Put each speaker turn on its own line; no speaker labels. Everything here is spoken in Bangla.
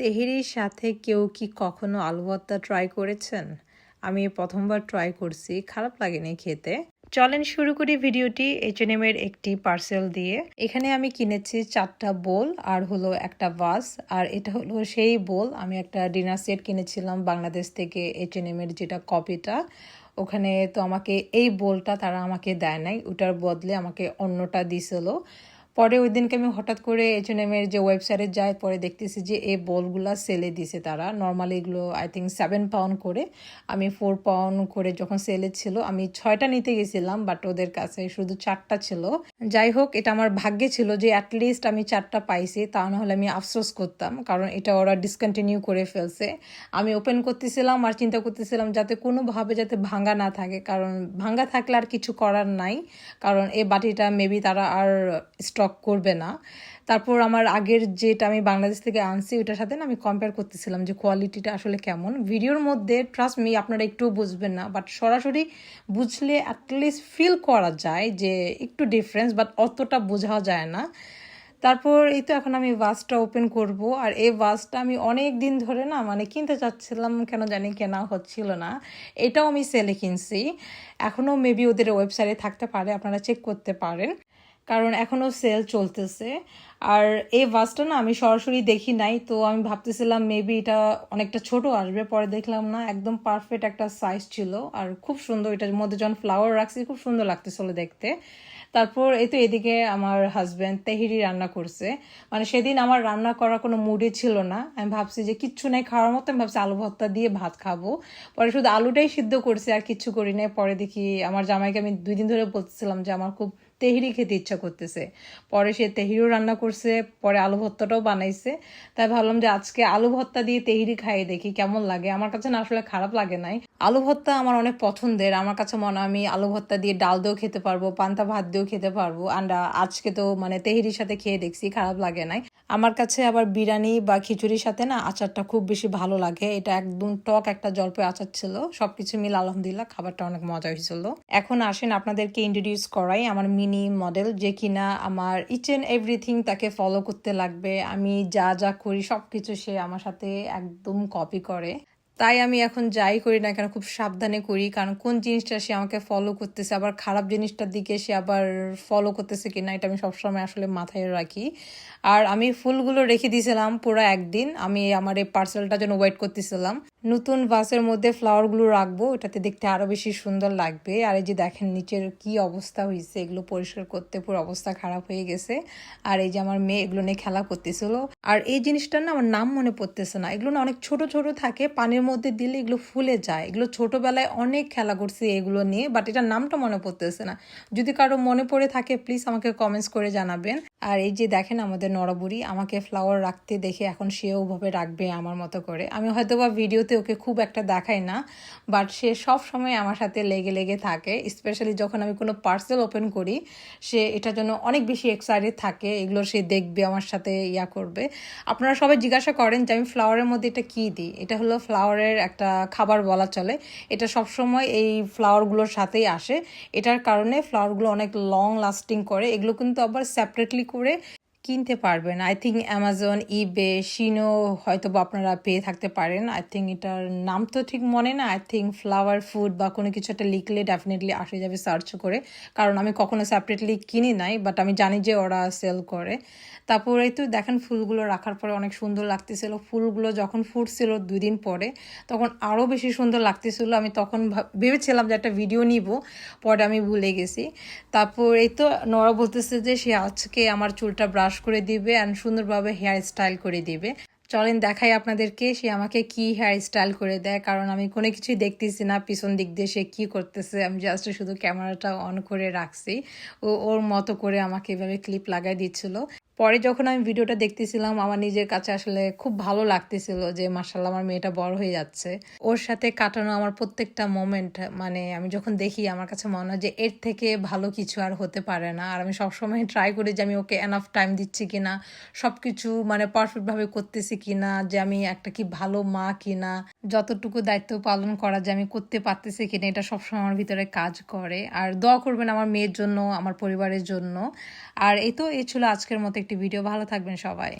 তেহেরির সাথে কেউ কি কখনো আলু ভর্তা ট্রাই করেছেন? আমি প্রথমবার ট্রাই করছি, খারাপ লাগেনি খেতে। চলেন শুরু করি ভিডিওটি এইচএনএম এর একটি পার্সেল দিয়ে। এখানে আমি কিনেছি চারটা বোল আর হলো একটা ভাস আর এটা হলো সেই বোল আমি একটা ডিনার সেট কিনেছিলাম বাংলাদেশ থেকে এইচএনএম এর যেটা কপিটা ওখানে তো আমাকে এই বোলটা তারা আমাকে দেয় নাই, ওটার বদলে আমাকে অন্যটা দিছিল। পরে ওই দিনকে আমি হঠাৎ করে এইচএনএম এর যে ওয়েবসাইটে যাই, পরে দেখতেছি যে এই বলগুলা সেলে দিছে তারা। নর্মালি এগুলো আই থিঙ্ক সেভেন পাউন্ড করে। আমি ফোর পাউন্ড করে যখন সেলে ছিল, আমি ছয়টা নিতে গেছিলাম বাট ওদের কাছে শুধু চারটা ছিল। যাই হোক, এটা আমার ভাগ্যে ছিল যে অ্যাটলিস্ট আমি চারটা পাইছি, তা না হলে আমি আফসোস করতাম, কারণ এটা ওরা ডিসকন্টিনিউ করে ফেলছে। আমি ওপেন করতেছিলাম আর চিন্তা করতেছিলাম যাতে কোনোভাবে যাতে ভাঙ্গা না থাকে, কারণ ভাঙ্গা থাকলে আর কিছু করার নাই, কারণ এই বাটিটা মেবি তারা আর স্টক করবে না। তারপর আমার আগের যেটা আমি বাংলাদেশ থেকে আনছি ওটার সাথে না আমি কম্পেয়ার করতেছিলাম যে কোয়ালিটিটা আসলে কেমন। ভিডিওর মধ্যে ট্রাস্ট মি আপনারা একটু বুঝবেন না বাট সরাসরি বুঝলে অ্যাটলিস্ট ফিল করা যায় যে একটু ডিফারেন্স বাট অতটা বোঝা যায় না। তারপর এই তো এখন আমি ভাসটা ওপেন করব, আর এই ভাসটা আমি অনেক দিন ধরে না মানে কিনতে চাচ্ছিলাম, কেন জানি কেনা হচ্ছিল না। এটাও আমি সেলে কিনছি। এখনও মেবি ওদের ওয়েবসাইটে থাকতে পারে, আপনারা চেক করতে পারেন। কারণ এখনও সেল চলতেছে। আর এই ভাসটা না আমি সরাসরি দেখি নাই, তো আমি ভাবতেছিলাম মেবি এটা অনেকটা ছোট আসবে, পরে দেখলাম না, একদম পারফেক্ট একটা সাইজ ছিল। আর খুব সুন্দর, এটার মধ্যে যখন ফ্লাওয়ার রাখছি, খুব সুন্দর লাগতেছিল দেখতে। তারপর এই তো এদিকে আমার হাজব্যান্ড তেহিরি রান্না করছে। মানে সেদিন আমার রান্না করার কোনো মুডে ছিল না। আমি ভাবছি যে কিচ্ছু নাই খাওয়ার মতো, আমি ভাবছি আলু ভর্তা দিয়ে ভাত খাব। পরে শুধু আলুটাই সিদ্ধ করছি, আর কিচ্ছু করি নাই। পরে দেখি আমার জামাইকে আমি দুই দিন ধরে বলতেছিলাম যে আমার খুব তেহরি খেতে ইচ্ছা করতেছে। পরে সে তেহিরিও রান্না করছে, পরে আলু ভর্তাটাও বানাইছে। তাই ভাবলাম যে আজকে আলু ভর্তা দিয়ে তেহিরি খাইয়ে দেখি কেমন লাগে। আমার কাছে না আসলে খারাপ লাগে নাই। আলু ভর্তা আমার অনেক পছন্দের। আমার কাছে মনে আমি আলু ভর্তা দিয়ে ডাল দিয়েও খেতে পারব, পান্তা ভাত দিয়েও খেতে পারব। আন্ডা আজকে তো মানে তেহিরির সাথে খেয়ে দেখছি, খারাপ লাগে নাই। আমার কাছে আবার বিরিয়ানি বা খিচুড়ির সাথে না আচারটা খুব বেশি ভালো লাগে। এটা একদম টক একটা জলপাই আচার ছিল। সবকিছু মিলে আলহামদুলিল্লাহ, খাবারটা অনেক মজা হয়েছিল। এখন আসেন আপনাদেরকে ইন্ট্রোডিউস করাই আমার মিনি মডেল যে কিনা আমার ইচ অ্যান্ড এভরিথিং তাকে ফলো করতে লাগবে। আমি যা যা করি সব কিছু সে আমার সাথে একদম কপি করে। তাই আমি এখন যাই করি না কেন, খুব সাবধানে করি। কারণ কোন জিনিসটা সে আমাকে ফলো করতেছে, আবার খারাপ জিনিসটার দিকে সে আবার ফলো করতেছে কিনা, এটা আমি সবসময় আসলে মাথায় রাখি। আর আমি ফুলগুলো রেখে দিয়েছিলাম পুরো একদিন, আমি আমার এই পার্সেলটার জন্য ওয়েট করতেছিলাম। নতুন ভাসের মধ্যে ফ্লাওয়ারগুলো রাখব এটাতে দেখতে আরও বেশি সুন্দর লাগবে। আর এই যে দেখেন নিচের কি অবস্থা হয়েছে এগুলো পরিষ্কার করতে পুরো অবস্থা খারাপ হয়ে গেছে। আর এই যে আমার মেয়ে এগুলো নিয়ে খেলা করতেছিল। আর এই জিনিসটা না আমার নাম মনে পড়তেছে না। এগুলো না অনেক ছোট ছোট থাকে, পানির মধ্যে দিলে এগুলো ফুলে যায়। এগুলো ছোটবেলায় অনেক খেলা করছি এগুলো নিয়ে বাট এটার নামটা মনে পড়তেছে না। যদি কারও মনে পড়ে থাকে প্লিজ আমাকে কমেন্টস করে জানাবেন। আর এই যে দেখেন আমাদের নরবুড়ি আমাকে ফ্লাওয়ার রাখতে দেখে এখন সে ওভাবে রাখবে আমার মতো করে। আমি হয়তো বা ভিডিওতে ওকে খুব একটা দেখাই না বাট সে সব সময় আমার সাথে লেগে লেগে থাকে। স্পেশালি যখন আমি কোনো পার্সেল ওপেন করি, সে এটার জন্য অনেক বেশি এক্সাইটেড থাকে। এগুলো সে দেখবে, আমার সাথে ইয়া করবে। আপনারা সবাই জিজ্ঞাসা করেন যে আমি ফ্লাওয়ারের মধ্যে এটা কী দিই? এটা হলো ফ্লাওয়ারের একটা খাবার বলা চলে। এটা সবসময় এই ফ্লাওয়ারগুলোর সাথেই আসে। এটার কারণে ফ্লাওয়ারগুলো অনেক লং লাস্টিং করে। এগুলো কিন্তু আবার সেপারেটলি করে কিনতে পারবেন। আই থিঙ্ক অ্যামাজন ইবে শিনো হয়তো বা আপনারা পেয়ে থাকতে পারেন। আই থিঙ্ক এটার নাম তো ঠিক মনে না। আই থিঙ্ক ফ্লাওয়ার ফুড বা কোনো কিছু একটা লিখলে ডেফিনেটলি আসে যাবে সার্চ করে। কারণ আমি কখনো সেপারেটলি কিনি নাই বাট আমি জানি যে ওরা সেল করে। তারপরে তো দেখেন ফুলগুলো রাখার পরে অনেক সুন্দর লাগতেছিল। ফুলগুলো যখন ফুটছিল দুই দিন পরে, তখন আরও বেশি সুন্দর লাগতেছিল। আমি তখন ভেবেছিলাম যে একটা ভিডিও নিব, পরে আমি ভুলে গেছি। তারপর এই তো নরা বলতেছে যে সে আজকে আমার চুলটা ব্রাশ করে দিবে অ্যান্ড সুন্দরভাবে হেয়ার স্টাইল করে দিবে। চলেন দেখাই আপনাদেরকে সে আমাকে কি হেয়ার স্টাইল করে দেয়, কারণ আমি কোনো কিছুই দেখতেছি না, পিছন দিক দিয়ে সে কী করতেছে, আমি জাস্ট শুধু ক্যামেরাটা অন করে রাখছি। ও, ওর মতো করে আমাকে এভাবে ক্লিপ লাগাই দিচ্ছিল। পরে যখন আমি ভিডিওটা দেখতেছিলাম, আমার নিজের কাছে আসলে খুব ভালো লাগতেছিল যে মার্শাল্লাহ আমার মেয়েটা বড় হয়ে যাচ্ছে। ওর সাথে কাটানো আমার প্রত্যেকটা মোমেন্ট মানে আমি যখন দেখি, আমার কাছে মনে হয় যে, এর থেকে ভালো কিছু আর হতে পারে না। আর আমি সবসময় ট্রাই করি যে, আমি ওকে এনাফ টাইম দিচ্ছি কিনা সব কিছু মানে পারফেক্টভাবে করতেছি কি না যে, আমি একটা কি ভালো মা কি না যতটুকু দায়িত্ব পালন করা যে, আমি করতে পারতেছি কিনা, এটা সবসময় আমার ভিতরে কাজ করে। আর দোয়া করবেন আমার মেয়ের জন্য, আমার পরিবারের জন্য। আর এই তো, এই ছিল আজকের মতো একটি ভিডিও। ভালো থাকবেন সবাই।